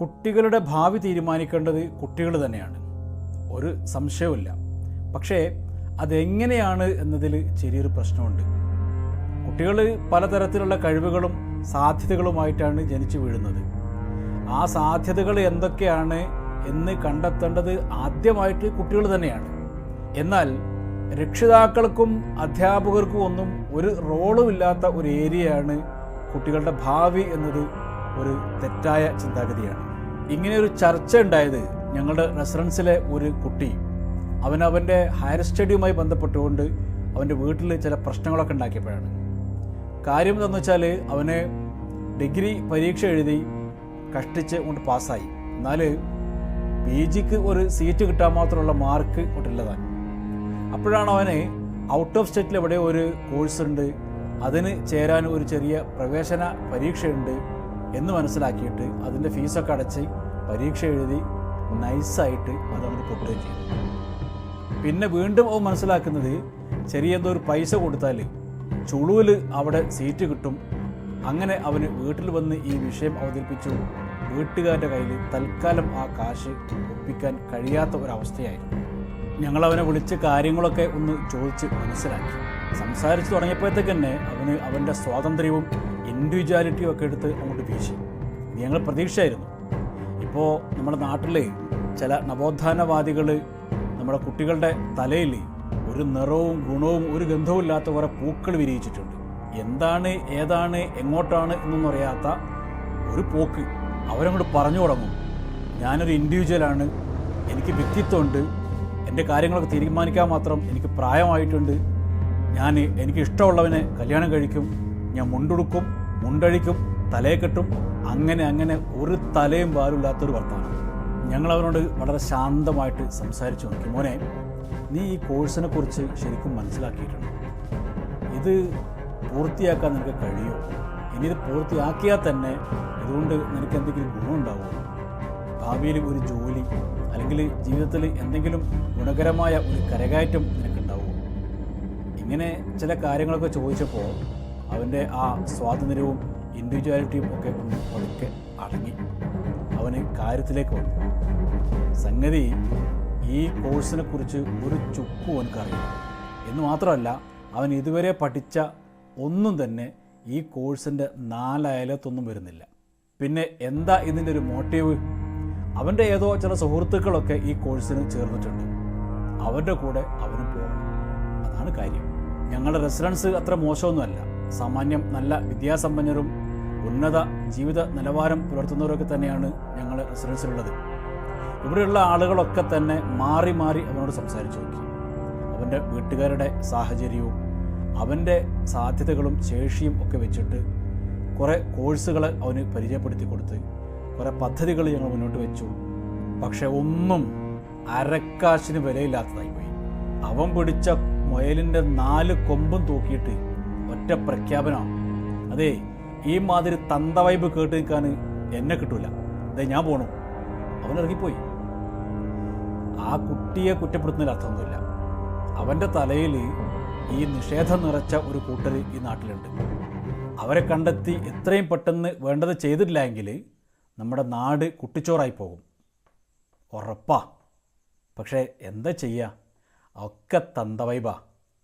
കുട്ടികളുടെ ഭാവി തീരുമാനിക്കേണ്ടത് കുട്ടികൾ തന്നെയാണ്. ഒരു സംശയവുമില്ല. പക്ഷേ അതെങ്ങനെയാണ് എന്നതിൽ ചെറിയൊരു പ്രശ്നമുണ്ട്. കുട്ടികൾ പലതരത്തിലുള്ള കഴിവുകളും സാധ്യതകളുമായിട്ടാണ് ജനിച്ചു വീഴുന്നത്. ആ സാധ്യതകൾ എന്തൊക്കെയാണ് എന്ന് കണ്ടെത്തേണ്ടത് ആദ്യമായിട്ട് കുട്ടികൾ തന്നെയാണ്. എന്നാൽ രക്ഷിതാക്കൾക്കും അധ്യാപകർക്കും ഒന്നും ഒരു റോളും ഇല്ലാത്ത ഒരു ഏരിയയാണ് കുട്ടികളുടെ ഭാവി എന്നത് ഒരു തെറ്റായ ചിന്താഗതിയാണ്. ഇങ്ങനെ ഒരു ചർച്ച ഉണ്ടായത് ഞങ്ങളുടെ റെസിഡൻസിലെ ഒരു കുട്ടി. അവൻ അവന്റെ ഹയർ സ്റ്റഡിയുമായി ബന്ധപ്പെട്ടുകൊണ്ട് അവന്റെ വീട്ടിൽ ചില പ്രശ്നങ്ങളൊക്കെ ഉണ്ടാക്കിയപ്പോഴാണ്. കാര്യം എന്താണെന്ന് വെച്ചാൽ അവന് ഡിഗ്രി പരീക്ഷ എഴുതി കഷ്ടിച്ച് കൊണ്ട് പാസ്സായി. എന്നാൽ പി ജിക്ക് ഒരു സീറ്റ് കിട്ടാൻ മാത്രമുള്ള മാർക്ക് കൊണ്ടില്ലതാൻ അപ്പോഴാണ് അവന് ഔട്ട് ഓഫ് സ്റ്റേറ്റിൽ എവിടെ ഒരു കോഴ്സ് ഉണ്ട്. അതിന് ചേരാൻ ഒരു ചെറിയ പ്രവേശന പരീക്ഷയുണ്ട്. എന്ന് മനസ്സിലാക്കിയിട്ട് അതിന്റെ ഫീസൊക്കെ അടച്ച് പരീക്ഷ എഴുതി നൈസായിട്ട് അതവന് പൊട്ടുകയും ചെയ്യും പിന്നെ വീണ്ടും അവ മനസ്സിലാക്കുന്നത് ചെറിയ ഒരു പൈസ കൊടുത്താൽ ചുളുവിൽ അവിടെ സീറ്റ് കിട്ടും. അങ്ങനെ അവന് വീട്ടിൽ വന്ന് ഈ വിഷയം അവതരിപ്പിച്ചു. വീട്ടുകാരുടെ കയ്യിൽ തൽക്കാലം ആ കാശ് ഒപ്പിക്കാൻ കഴിയാത്ത ഒരവസ്ഥയായിരുന്നു. ഞങ്ങളവനെ വിളിച്ച് കാര്യങ്ങളൊക്കെ ഒന്ന് ചോദിച്ച് മനസ്സിലാക്കി. സംസാരിച്ച് തുടങ്ങിയപ്പോഴത്തേക്ക് തന്നെ അവന് അവന്റെ സ്വാതന്ത്ര്യവും ഇൻഡിവിജ്വാലിറ്റിയും ഒക്കെ എടുത്ത് അങ്ങോട്ട് വീശി. ഞങ്ങൾ പ്രതീക്ഷയായിരുന്നു. ഇപ്പോൾ നമ്മുടെ നാട്ടിലെ ചില നവോത്ഥാനവാദികൾ നമ്മുടെ കുട്ടികളുടെ തലയിൽ ഒരു നിറവും ഗുണവും ഒരു ഗന്ധവും ഇല്ലാത്ത കുറേ പൂക്കൾ വിരിയിച്ചിട്ടുണ്ട്. എന്താണ് ഏതാണ് എങ്ങോട്ടാണ് എന്നൊന്നും അറിയാത്ത ഒരു പോക്ക് അവരങ്ങോട്ട് പറഞ്ഞു തുടങ്ങും. ഞാനൊരു ഇൻഡിവിജ്വലാണ് എനിക്ക് വ്യക്തിത്വമുണ്ട്. എന്റെ കാര്യങ്ങളൊക്കെ തീരുമാനിക്കാൻ മാത്രം എനിക്ക് പ്രായമായിട്ടുണ്ട്. ഞാൻ എനിക്ക് ഇഷ്ടമുള്ളവനെ കല്യാണം കഴിക്കും ഞാൻ മുണ്ടുടുക്കും മുണ്ടഴിക്കും തലയെ കെട്ടും അങ്ങനെ അങ്ങനെ ഒരു തലയും പാലില്ലാത്തൊരു വർത്തമാനം ഞങ്ങൾ അവനോട് വളരെ ശാന്തമായിട്ട് സംസാരിച്ചു നോക്കി. മോനെ നീ ഈ കോഴ്സിനെ കുറിച്ച് ശരിക്കും മനസ്സിലാക്കിയിട്ടുണ്ട്? ഇത് പൂർത്തിയാക്കാൻ നിനക്ക് കഴിയുമോ ഇനി ഇത് പൂർത്തിയാക്കിയാൽ തന്നെ ഇതുകൊണ്ട് നിനക്ക് എന്തെങ്കിലും ഗുണമുണ്ടാവുമോ? ഭാവിയിൽ ഒരു ജോലി അല്ലെങ്കിൽ ജീവിതത്തിൽ എന്തെങ്കിലും ഗുണകരമായ ഒരു കരകയറ്റം നിനക്കുണ്ടാവുമോ ഇങ്ങനെ ചില കാര്യങ്ങളൊക്കെ ചോദിച്ചപ്പോൾ അവന്റെ ആ സ്വാതന്ത്ര്യവും ഇൻഡിവിജ്വാലിറ്റിയും ഒക്കെ പതുക്കെ അടങ്ങി. അവന് കാര്യത്തിലേക്ക് വന്നു. സംഗതി ഈ കോഴ്സിനെ കുറിച്ച് ഒരു ചുക്കും അവനക്കറിയില്ല. എന്ന് മാത്രമല്ല അവൻ ഇതുവരെ പഠിച്ച ഒന്നും തന്നെ ഈ കോഴ്സിന്റെ നാലയലത്തൊന്നും വരുന്നില്ല. പിന്നെ എന്താ ഇതിന്റെ ഒരു മോട്ടീവ് അവന്റെ ഏതോ ചില സുഹൃത്തുക്കളൊക്കെ ഈ കോഴ്സിന് ചേർന്നിട്ടുണ്ട്. അവരുടെ കൂടെ അവനും പോകണം. അതാണ് കാര്യം. ഞങ്ങളുടെ റെസിഡൻസ് അത്ര മോശമൊന്നുമല്ല. സാമാന്യം നല്ല വിദ്യാസമ്പന്നരും ഉന്നത ജീവിത നിലവാരം പുലർത്തുന്നവരൊക്കെ തന്നെയാണ് ഞങ്ങളുടെ റെസിഡൻസിലുള്ളത്. ഇവിടെയുള്ള ആളുകളൊക്കെ തന്നെ മാറി മാറി അവനോട് സംസാരിച്ചു നോക്കി. അവന്റെ വീട്ടുകാരുടെ സാഹചര്യവും അവന്റെ സാധ്യതകളും ശേഷിയും ഒക്കെ വെച്ചിട്ട് കുറേ കോഴ്സുകൾ അവന് പരിചയപ്പെടുത്തി കൊടുത്ത് കുറേ പദ്ധതികൾ ഞങ്ങൾ മുന്നോട്ട് വെച്ചു. പക്ഷെ ഒന്നും അരക്കാശിന് വിലയില്ലാത്തതായി പോയി. അവൻ പിടിച്ച മുയലിന്റെ നാല് കൊമ്പും തൂക്കിയിട്ട് ഒറ്റ പ്രഖ്യാപനമാണ്. അതെ ഈ മാതിരി തന്ത വൈബ് കേട്ട് നിൽക്കാൻ എന്നെ കിട്ടൂല. അതെ ഞാൻ പോണു. അവൻ ഇറങ്ങിപ്പോയി ആ കുട്ടിയെ കുറ്റപ്പെടുത്തുന്നതിൽ അർത്ഥമൊന്നുമില്ല. അവന്റെ തലയിൽ ഈ നിഷേധം നിറച്ച ഒരു കൂട്ടർ ഈ നാട്ടിലുണ്ട്. അവരെ കണ്ടെത്തി എത്രയും പെട്ടെന്ന് വേണ്ടത് ചെയ്തിട്ടില്ല എങ്കിൽ നമ്മുടെ നാട് കുട്ടിച്ചോറായി പോകും. ഉറപ്പാ. പക്ഷേ എന്താ ചെയ്യുക ഒക്കെ തന്തവൈബാ